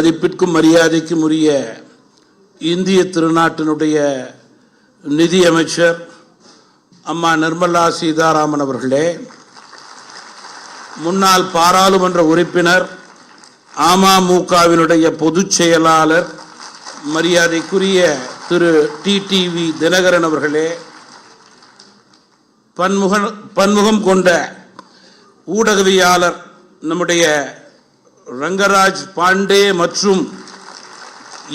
மதிப்பிற்கும் மரியாதைக்கும் உரிய இந்திய திருநாட்டினுடைய நிதியமைச்சர் அம்மா நிர்மலா சீதாராமன் அவர்களே முன்னாள் பாராளுமன்ற உறுப்பினர் அமமுகவினுடைய பொதுச் செயலாளர் மரியாதைக்குரிய திரு டிடிவி தினகரன் அவர்களே பன்முக பன்முகம் கொண்ட ஊடகவியாளர் நம்முடைய ரங்கராஜ் பாண்டே மற்றும்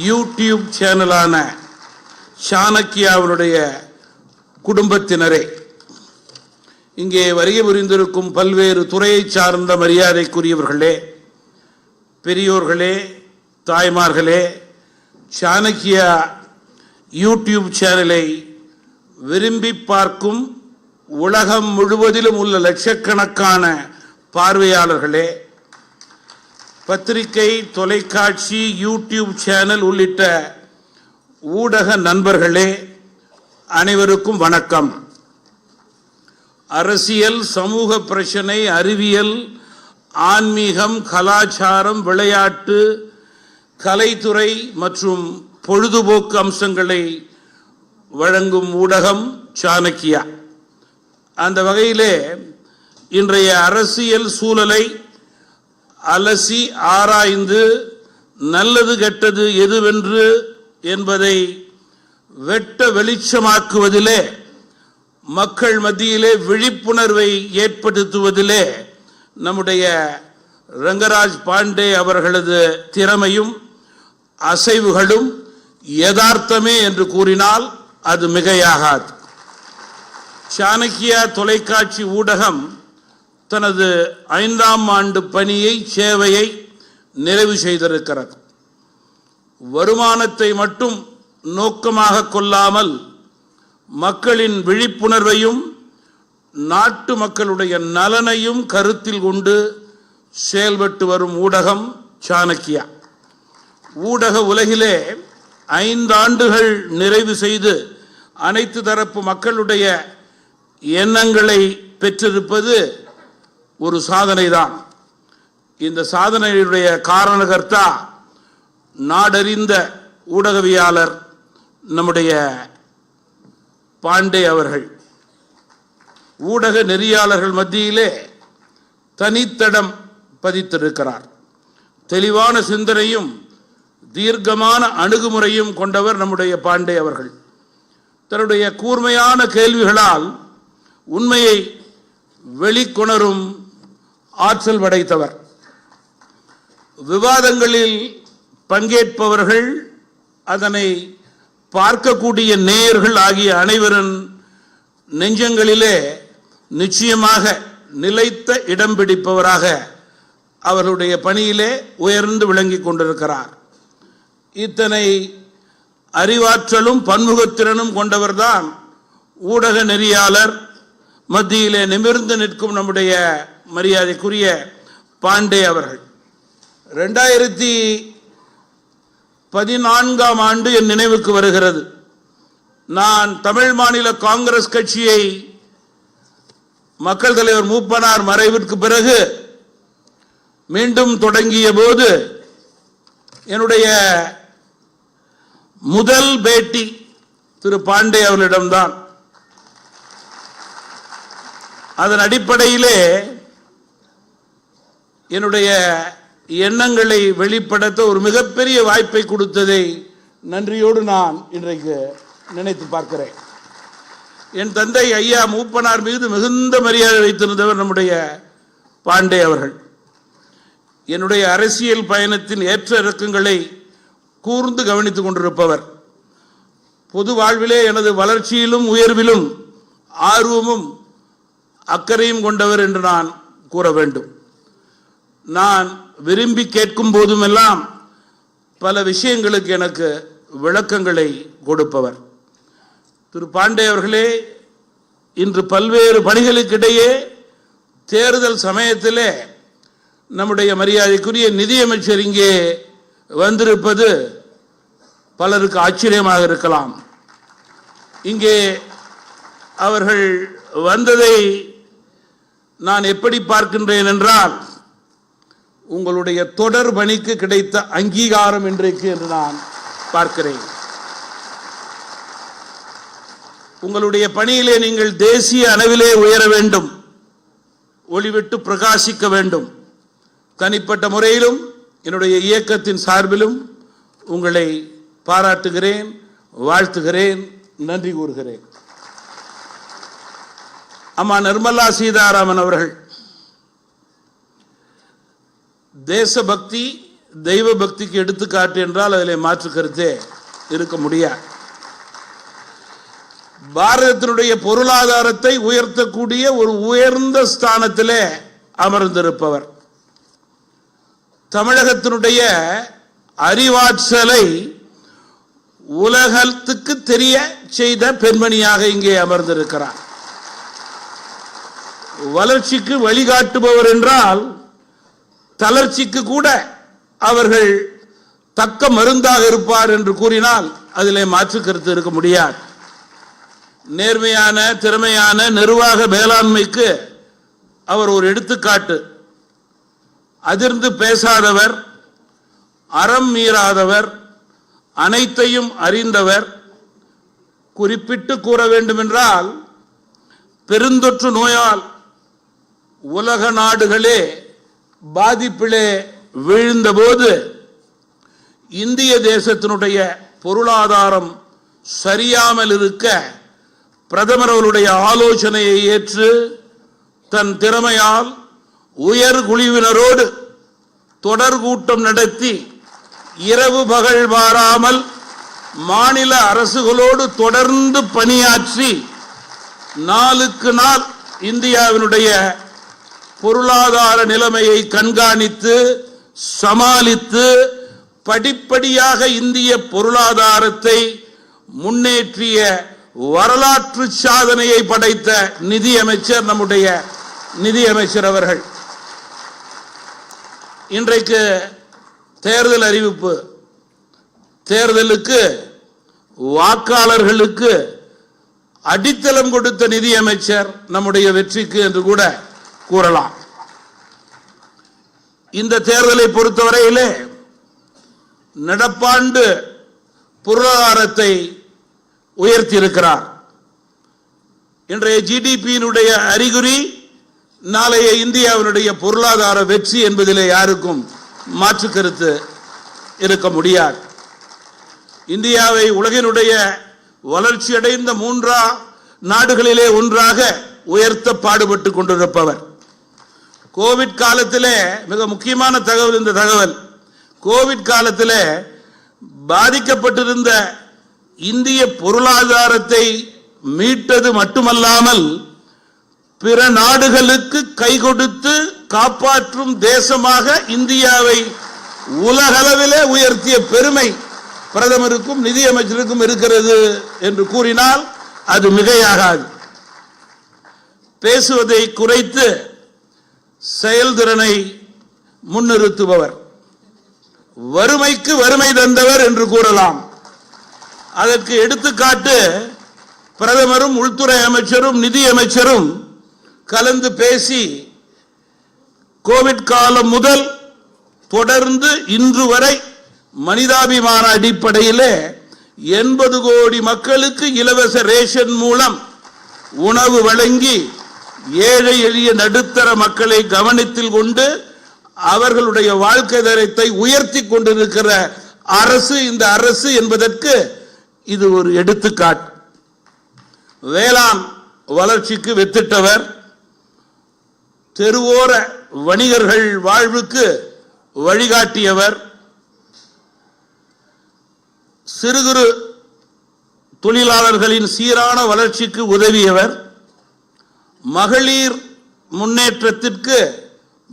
யூடியூப் சேனலான சாணக்கியாவினுடைய குடும்பத்தினரே இங்கே வருகை புரிந்திருக்கும் பல்வேறு துறையை சார்ந்த மரியாதைக்குரியவர்களே பெரியோர்களே தாய்மார்களே சாணக்கியா யூடியூப் சேனலை விரும்பி பார்க்கும் உலகம் முழுவதிலும் உள்ள லட்சக்கணக்கான பார்வையாளர்களே பத்திரிகை தொலைக்காட்சி யூடியூப் சேனல் உள்ளிட்ட ஊடக நண்பர்களே அனைவருக்கும் வணக்கம். அரசியல் சமூக பிரச்சனை அறிவியல் ஆன்மீகம் கலாச்சாரம் விளையாட்டு கலைத்துறை மற்றும் பொழுதுபோக்கு அம்சங்களை வழங்கும் ஊடகம் சாணக்கியா. அந்த வகையிலே இன்றைய அரசியல் சூழலை அலசி ஆராய்ந்து நல்லது கெட்டது எதுவென்று என்பதை வெட்ட வெளிச்சமாக்குவதிலே மக்கள் மத்தியிலே விழிப்புணர்வை ஏற்படுத்துவதிலே நம்முடைய ரங்கராஜ் பாண்டே அவர்களது திறமையும் அசைவுகளும் யதார்த்தமே என்று கூறினால் அது மிகையாகாது. சாணக்கியா தொலைக்காட்சி ஊடகம் தனது ஐந்தாம் ஆண்டு பணியை சேவையை நிறைவு செய்திருக்கிறார். வருமானத்தை மட்டும் நோக்கமாக கொள்ளாமல் மக்களின் விழிப்புணர்வையும் நாட்டு மக்களுடைய நலனையும் கருத்தில் கொண்டு செயல்பட்டு வரும் ஊடகம் சாணக்கியா. ஊடக உலகிலே ஐந்தாண்டுகள் நிறைவு செய்து அனைத்து தரப்பு மக்களுடைய எண்ணங்களை பெற்றிருப்பது ஒரு சாதனை தான் இந்த சாதனையுடைய காரணகர்த்தா நாடறிந்த ஊடகவியாளர் நம்முடைய பாண்டே அவர்கள். ஊடக நெறியாளர்கள் மத்தியிலே தனித்தடம் பதித்திருக்கிறார். தெளிவான சிந்தனையும் தீர்க்கமான அணுகுமுறையும் கொண்டவர் நம்முடைய பாண்டே அவர்கள். தன்னுடைய கூர்மையான கேள்விகளால் உண்மையை வெளிக்கொணரும் ஆற்றல் படைத்தவர். விவாதங்களில் பங்கேற்பவர்கள் அதனை பார்க்கக்கூடிய நேயர்கள் ஆகிய அனைவரின் நெஞ்சங்களிலே நிச்சயமாக நிலைத்த இடம் பிடிப்பவராக அவர்களுடைய பணியிலே உயர்ந்து விளங்கிக் கொண்டிருக்கிறார். இத்தனை அறிவாற்றலும் பன்முகத்திறனும் கொண்டவர்தான் ஊடக நெறியாளர் மத்தியிலே நிமிர்ந்து நிற்கும் நம்முடைய மரியாதைக்குரிய பாண்டே அவர்கள். ரெண்டாயிரத்தி பதினான்காம் ஆண்டு என் நினைவுக்கு வருகிறது. நான் தமிழ் மாநில காங்கிரஸ் கட்சியை மக்கள் தலைவர் மூப்பனார் மறைவிற்கு பிறகு மீண்டும் தொடங்கிய போது என்னுடைய முதல் பேட்டி திரு பாண்டே அவர்களிடம்தான். அதன் அடிப்படையிலே என்னுடைய எண்ணங்களை வெளிப்படுத்த ஒரு மிகப்பெரிய வாய்ப்பை கொடுத்ததை நன்றியோடு நான் இன்றைக்கு நினைத்து பார்க்கிறேன். என் தந்தை ஐயா மூப்பனார் மீது மிகுந்த மரியாதை வைத்திருந்தவர் நம்முடைய பாண்டே அவர்கள். என்னுடைய அரசியல் பயணத்தின் ஏற்ற இறக்கங்களை கூர்ந்து கவனித்துக் கொண்டிருப்பவர். பொது வாழ்விலே எனது வளர்ச்சியிலும் உயர்விலும் ஆர்வமும் அக்கறையும் கொண்டவர் என்று நான் கூற வேண்டும். நான் விரும்பி கேட்கும் போதுமெல்லாம் பல விஷயங்களுக்கு எனக்கு விளக்கங்களை கொடுப்பவர். திரு பாண்டே அவர்களே இன்று பல்வேறு பணிகளுக்கிடையே தேர்தல் சமயத்திலே நம்முடைய மரியாதைக்குரிய நிதியமைச்சர் இங்கே வந்திருப்பது பலருக்கு ஆச்சரியமாக இருக்கலாம். இங்கே அவர்கள் வந்ததை நான் எப்படி பார்க்கின்றேன் என்றால் உங்களுடைய தொடர் பணிக்கு கிடைத்த அங்கீகாரம் இன்றைக்கு என்று நான் பார்க்கிறேன். உங்களுடைய பணியிலே நீங்கள் தேசிய அளவிலே உயர வேண்டும். ஒளிவிட்டு பிரகாசிக்க வேண்டும். தனிப்பட்ட முறையிலும் என்னுடைய இயக்கத்தின் சார்பிலும் உங்களை பாராட்டுகிறேன் வாழ்த்துகிறேன் நன்றி கூறுகிறேன். அம்மா நிர்மலா சீதாராமன் அவர்கள் தேசபக்தி தெய்வ பக்திக்கு எடுத்துக்காட்டு என்றால் அதில் மாற்று கருத்தே இருக்க முடியாது பாரதத்தினுடைய பொருளாதாரத்தை உயர்த்தக்கூடிய ஒரு உயர்ந்த ஸ்தானத்திலே அமர்ந்திருப்பவர். தமிழகத்தினுடைய அறிவாற்றலை உலகத்துக்கு தெரிய செய்த பெண்மணியாக இங்கே அமர்ந்திருக்கிறார். வளர்ச்சிக்கு வழிகாட்டுபவர் என்றால் தளர்ச்சிக்கு கூட அவர்கள் தக்க மருந்தாக இருப்பார் என்று கூறினால் அதிலே மாற்று கருத்து இருக்க முடியாது. நேர்மையான திறமையான நிர்வாக மேலாண்மைக்கு அவர் ஒரு எடுத்துக்காட்டு. அதிர்ந்து பேசாதவர் அறம் மீறாதவர் அனைத்தையும் அறிந்தவர் குறிப்பிட்டு கூற வேண்டுமென்றால் பெருந்தொற்று நோயால் உலக நாடுகளே பாதிப்பிலே வீழ்ந்தபோது இந்திய தேசத்தினுடைய பொருளாதாரம் சரியாமல் இருக்க பிரதமர் அவருடைய ஆலோசனையை ஏற்று தன் திறமையால் உயர் குழுவினரோடு தொடர் கூட்டம் நடத்தி இரவு பகல் மாறாமல் மாநில அரசுகளோடு தொடர்ந்து பணியாற்றி நாளுக்கு நாள் இந்தியாவினுடைய பொருளாதார நிலைமையை கண்காணித்து சமாளித்து படிப்படியாக இந்திய பொருளாதாரத்தை முன்னேற்றிய வரலாற்று சாதனையை படைத்த நிதியமைச்சர் நம்முடைய நிதியமைச்சர் அவர்கள். இன்றைக்கு தேர்தல் அறிவிப்பு. தேர்தலுக்கு வாக்காளர்களுக்கு அடித்தளம் கொடுத்த நிதியமைச்சர் நம்முடைய வெற்றிக்கு என்று கூட கூறலாம். இந்த தேர்தலை பொறுத்தவரையிலே நடப்பாண்டு பொருளாதாரத்தை உயர்த்தி இருக்கிறார் இன்றைய ஜிடிபியினுடைய அறிகுறி நாளைய இந்தியாவினுடைய பொருளாதார வெற்றி என்பதிலே யாருக்கும் மாற்று கருத்து இருக்க முடியாது. இந்தியாவை உலகினுடைய வளர்ச்சியடைந்த மூன்றா நாடுகளிலே ஒன்றாக உயர்த்த பாடுபட்டு கொண்டிருப்பவர். கோவிட் காலத்திலே மிக முக்கியமான தகவல் இந்த தகவல். கோவிட் காலத்திலே பாதிக்கப்பட்டிருந்த இந்திய பொருளாதாரத்தை மீட்டது மட்டுமல்லாமல் பிற நாடுகளுக்கு கை கொடுத்து காப்பாற்றும் தேசமாக இந்தியாவை உலகளவிலே உயர்த்திய பெருமை பிரதமருக்கும் நிதியமைச்சருக்கும் இருக்கிறது என்று கூறினால் அது மிகையாகாது. பேசுவதை குறைத்து செயல்திறனை முன்னிறுத்துபவர். வறுமைக்கு வறுமை தந்தவர் என்று கூறலாம். அதற்கு எடுத்துக்காட்டு பிரதமரும் உள்துறை அமைச்சரும் நிதி அமைச்சரும் கலந்து பேசி கோவிட் காலம் முதல் தொடர்ந்து இன்று வரை மனிதாபிமான அடிப்படையிலே எண்பது கோடி மக்களுக்கு இலவச ரேஷன் மூலம் உணவு வழங்கி ஏழை எளிய நடுத்தர மக்களை கவனத்தில் கொண்டு அவர்களுடைய வாழ்க்கை தரத்தை உயர்த்தி கொண்டிருக்கிற அரசு இந்த அரசு என்பதற்கு இது ஒரு எடுத்துக்காட்டு. வேளாண் வளர்ச்சிக்கு வித்திட்டவர் தெருவோர வணிகர்கள் வாழ்வுக்கு வழிகாட்டியவர் சிறு குறு தொழிலாளர்களின் சீரான வளர்ச்சிக்கு உதவியவர் மகளிர் முன்னேற்றத்திற்கு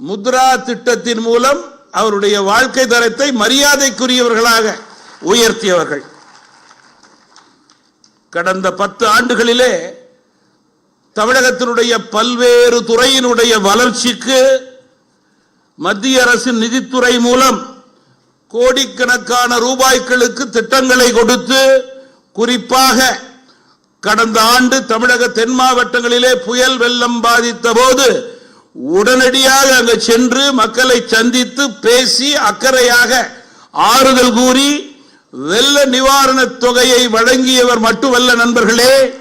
முத்ரா திட்டத்தின் மூலம் அவருடைய வாழ்க்கை தரத்தை மரியாதைக்குரியவர்களாக உயர்த்தியவர்கள். கடந்த பத்து ஆண்டுகளிலே தமிழகத்தினுடைய பல்வேறு துறையினுடைய வளர்ச்சிக்கு மத்திய அரசின் நிதித்துறை மூலம் கோடிக்கணக்கான ரூபாய்களுக்கு திட்டங்களை கொடுத்து குறிப்பாக கடந்த ஆண்டு தமிழக தென் மாவட்டங்களிலே புயல் வெள்ளம் பாதித்த போது உடனடியாக அங்கு சென்று மக்களை சந்தித்து பேசி அக்கறையாக ஆறுதல் கூறி வெள்ள நிவாரணத் தொகையை வழங்கியவர் மட்டுமல்ல நண்பர்களே.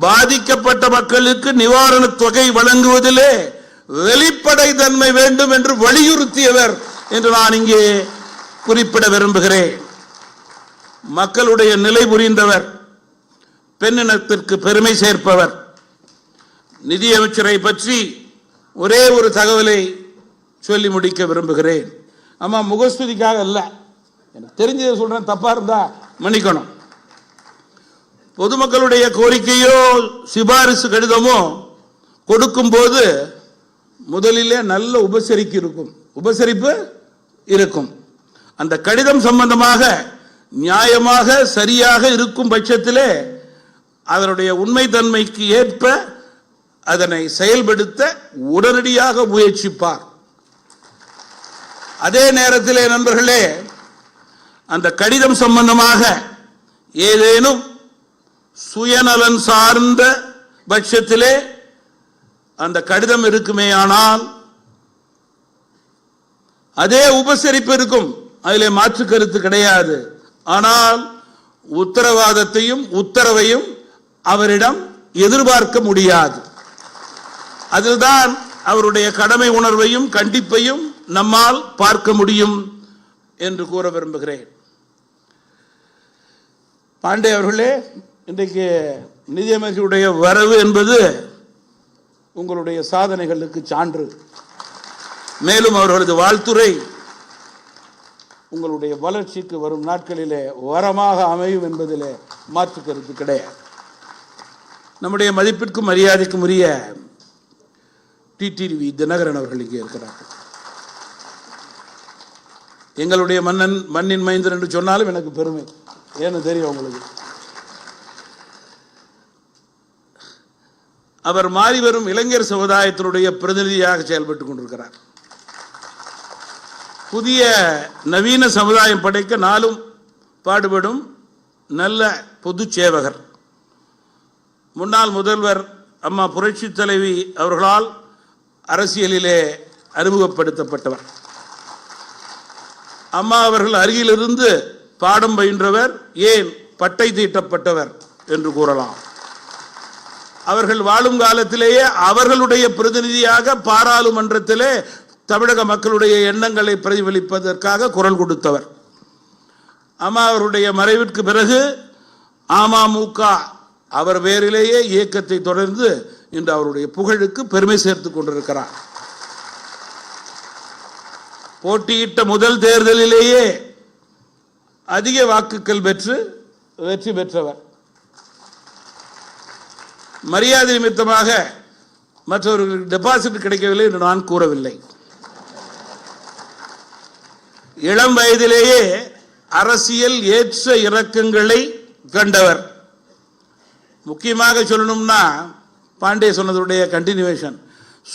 பாதிக்கப்பட்ட மக்களுக்கு நிவாரணத் தொகை வழங்குவதிலே வெளிப்படை தன்மை வேண்டும் என்று வலியுறுத்தியவர் என்று நான் இங்கே குறிப்பிட விரும்புகிறேன். மக்களுடைய நிலை புரிந்தவர் பெண்ணினத்திற்கு பெருமை சேர்ப்பவர். நிதியமைச்சரை பற்றி ஒரே ஒரு தகவலை சொல்லி முடிக்க விரும்புகிறேன். ஆமாம் முகஸ்துதிக்காக அல்ல. எனக்கு தெரிஞ்சதை சொல்றேன் தப்பாக இருந்தால் மன்னிக்கணும். பொதுமக்களுடைய கோரிக்கையோ சிபாரிசு கடிதமோ கொடுக்கும்போது முதலிலே நல்ல உபசரிப்பு இருக்கும். உபசரிப்பு இருக்கும். அந்த கடிதம் சம்பந்தமாக நியாயமாக சரியாக இருக்கும் பட்சத்திலே அதனுடைய உண்மைத்தன்மைக்கு ஏற்ப அதனை செயல்படுத்த உடனடியாக முயற்சிப்பார். அதே நேரத்திலே நண்பர்களே அந்த கடிதம் சம்பந்தமாக ஏதேனும் சுயநலன் சார்ந்த பட்சத்திலே அந்த கடிதம் இருக்குமே ஆனால் அதே உபசரிப்பு இருக்கும். அதிலே மாற்று கருத்து கிடையாது. ஆனால் உத்தரவாதத்தையும் உத்தரவையும் அவரிடம் எதிர்பார்க்க முடியாது. அதில்தான் அவருடைய கடமை உணர்வையும் கண்டிப்பையும் நம்மால் பார்க்க முடியும் என்று கூற விரும்புகிறேன். பாண்டே அவர்களே இன்றைக்கு நிதியமைச்சருடைய வரவு என்பது உங்களுடைய சாதனைகளுக்கு சான்று. மேலும் அவர்களது வாழ்த்துரை உங்களுடைய வளர்ச்சிக்கு வரும் நாட்களிலே வரமாக அமையும் என்பதிலே மாற்று கருத்து கிடையாது. நம்முடைய மதிப்பிற்கும் மரியாதைக்கும் உரிய டிடிவி தினகரன் அவர்கள் இங்கே இருக்கிறார்கள். எங்களுடைய மன்னன் மண்ணின் மைந்தர் என்று சொன்னாலும் எனக்கு பெருமை. ஏன்னு தெரியும் உங்களுக்கு. அவர் மாறி வரும் இளைஞர் சமுதாயத்தினுடைய பிரதிநிதியாக செயல்பட்டுக் கொண்டிருக்கிறார். புதிய நவீன சமுதாயம் படைக்க நாளும் பாடுபடும் நல்ல பொது சேவகர். முன்னாள் முதல்வர் அம்மா புரட்சி தலைவி அவர்களால் அரசியலிலே அறிமுகப்படுத்தப்பட்டவர். அம்மா அவர்கள் அருகிலிருந்து பாடம் பயின்றவர் ஏன் பட்டை தீட்டப்பட்டவர் என்று கூறலாம். அவர்கள் வாழும் காலத்திலேயே அவர்களுடைய பிரதிநிதியாக பாராளுமன்றத்திலே தமிழக மக்களுடைய எண்ணங்களை பிரதிபலிப்பதற்காக குரல் கொடுத்தவர். அம்மா அவருடைய மறைவிற்கு பிறகு அமமுக அவர் பேரிலேயே இயக்கத்தை தொடர்ந்து இன்று அவருடைய புகழுக்கு பெருமை சேர்த்து கொண்டிருக்கிறார். போட்டியிட்ட முதல் தேர்தலிலேயே அதிக வாக்குகள் பெற்று வெற்றி பெற்றவர். மரியாதை நிமித்தமாக மற்றவர்களுக்கு டெபாசிட் கிடைக்கவில்லை என்று நான் கூறவில்லை. இளம் வயதிலேயே அரசியல் ஏற்ற இறக்கங்களை கண்டவர். முக்கியமாக சொல்லணும்னா பாண்டே சொன்னதுடைய கண்டினியூவேஷன்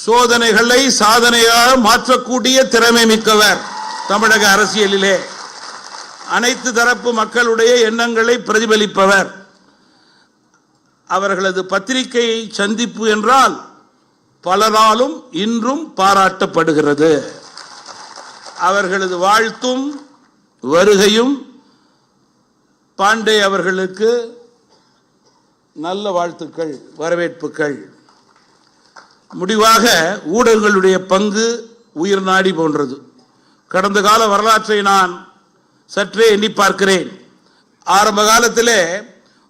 சோதனைகளை சாதனையாக மாற்றக்கூடிய திறமை மிக்கவர் தமிழக அரசியலிலே. அனைத்து தரப்பு மக்களுடைய எண்ணங்களை பிரதிபலிப்பவர். அவர்களது பத்திரிகை சந்திப்பு என்றால் பலராலும் இன்றும் பாராட்டப்படுகிறது. அவர்களது வாழ்த்தும் வருகையும் பாண்டே அவர்களுக்கு நல்ல வாழ்த்துக்கள் வரவேற்புகள் முடிவாக ஊடகங்களுடைய பங்கு உயிர் நாடி போன்றது. கடந்த கால வரலாற்றை நான் சற்றே எண்ணி பார்க்கிறேன். ஆரம்ப காலத்திலே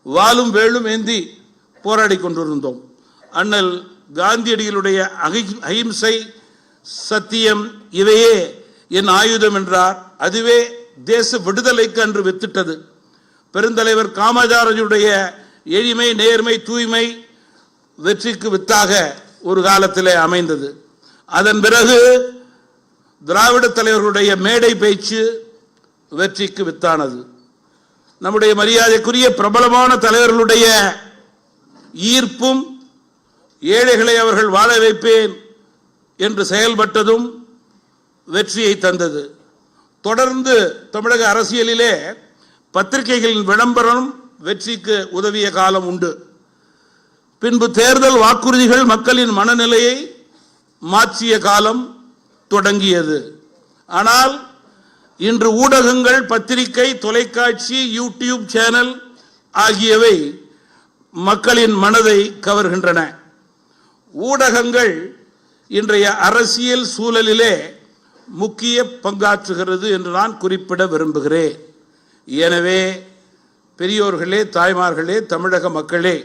வாலும் வேலும் ஏந்தி போராடி கொண்டிருந்தோம். அண்ணல் காந்தியடிகளுடைய அகி- அகிம்சை சத்தியம் இவையே என் ஆயுதம் என்றார். அதுவே தேச விடுதலைக்கு அன்று வித்திட்டது. பெருந்தலைவர் காமராஜருடைய எளிமை நேர்மை தூய்மை வெற்றிக்கு வித்தாக ஒரு காலத்திலே அமைந்தது. அதன் பிறகு திராவிட தலைவர்களுடைய மேடை பேச்சு வெற்றிக்கு வித்தானது. நம்முடைய மரியாதைக்குரிய பிரபலமான தலைவர்களுடைய ஈர்ப்பும் ஏழைகளை அவர்கள் வாழ வைப்பேன் என்று செயல்பட்டதும் வெற்றியை தந்தது. தொடர்ந்து தமிழக அரசியலிலே பத்திரிகைகளின் விளம்பரம் வெற்றிக்கு உதவிய காலம் உண்டு. பின்பு தேர்தல் வாக்குறுதிகள் மக்களின் மனநிலையை மாற்றிய காலம் தொடங்கியது. ஆனால் இன்று ஊடகங்கள் பத்திரிகை தொலைக்காட்சி யூடியூப் சேனல் ஆகியவை மக்களின் மனதை கவர்கின்றன. ஊடகங்கள் இன்றைய அரசியல் சூழலிலே முக்கிய பங்காற்றுகிறது என்று நான் குறிப்பிட விரும்புகிறேன். எனவே பெரியோர்களே தாய்மார்களே தமிழக மக்களே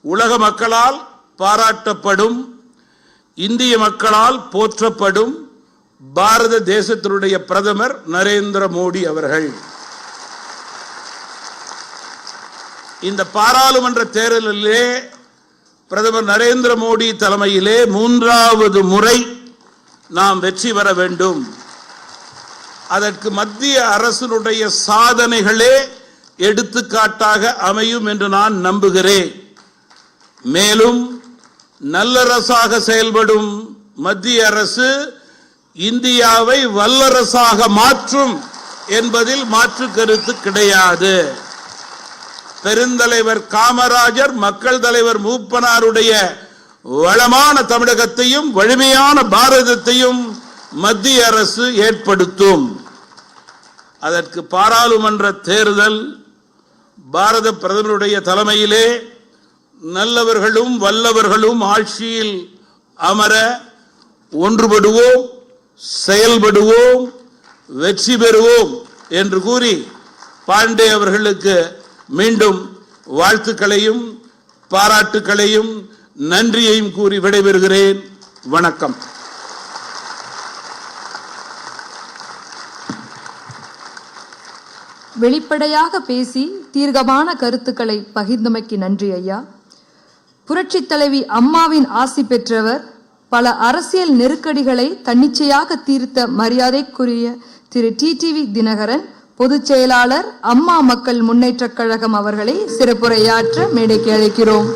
உலக மக்களால் பாராட்டப்படும் இந்திய மக்களால் போற்றப்படும் பாரத தேசத்தினுடைய பிரதமர் நரேந்திர மோடி அவர்கள். இந்த பாராளுமன்ற தேர்தலிலே பிரதமர் நரேந்திர மோடி தலைமையிலே மூன்றாவது முறை நாம் வெற்றி பெற வேண்டும். அதற்கு மத்திய அரசினுடைய சாதனைகளே எடுத்துக்காட்டாக அமையும் என்று நான் நம்புகிறேன். மேலும் நல்லரசாக செயல்படும் மத்திய அரசு இந்தியாவை வல்லரசாக மாற்றும் என்பதில் மாற்று கருத்து கிடையாது. பெருந்தலைவர் காமராஜர் மக்கள் தலைவர் மூப்பனாருடைய வளமான தமிழகத்தையும் வலிமையான பாரதத்தையும் மத்திய அரசு ஏற்படுத்தும். அதற்கு பாராளுமன்ற தேர்தல் பாரத பிரதமருடைய தலைமையிலே நல்லவர்களும் வல்லவர்களும் ஆட்சியில் அமர ஒன்றுபடுவோம் செயல்படுவோம் வெற்றி பெறுவோம் என்று கூறி பாண்டே அவர்களுக்கு மீண்டும் வாழ்த்துக்களையும் பாராட்டுக்களையும் நன்றியையும் கூறி விடைபெறுகிறேன். வணக்கம். வெளிப்படையாக பேசி தீர்க்கமான கருத்துக்களை பகிர்ந்தமைக்கு நன்றி ஐயா. புரட்சி தலைவி அம்மாவின் ஆசி பெற்றவர் பல அரசியல் நெருக்கடிகளை தன்னிச்சையாக தீர்த்த மரியாதைக்குரிய திரு டிடிவி தினகரன் பொதுச் செயலாளர் அம்மா மக்கள் முன்னேற்றக் கழகம் அவர்களை சிறப்புரையாற்ற மேடைக்கு அழைக்கிறோம்.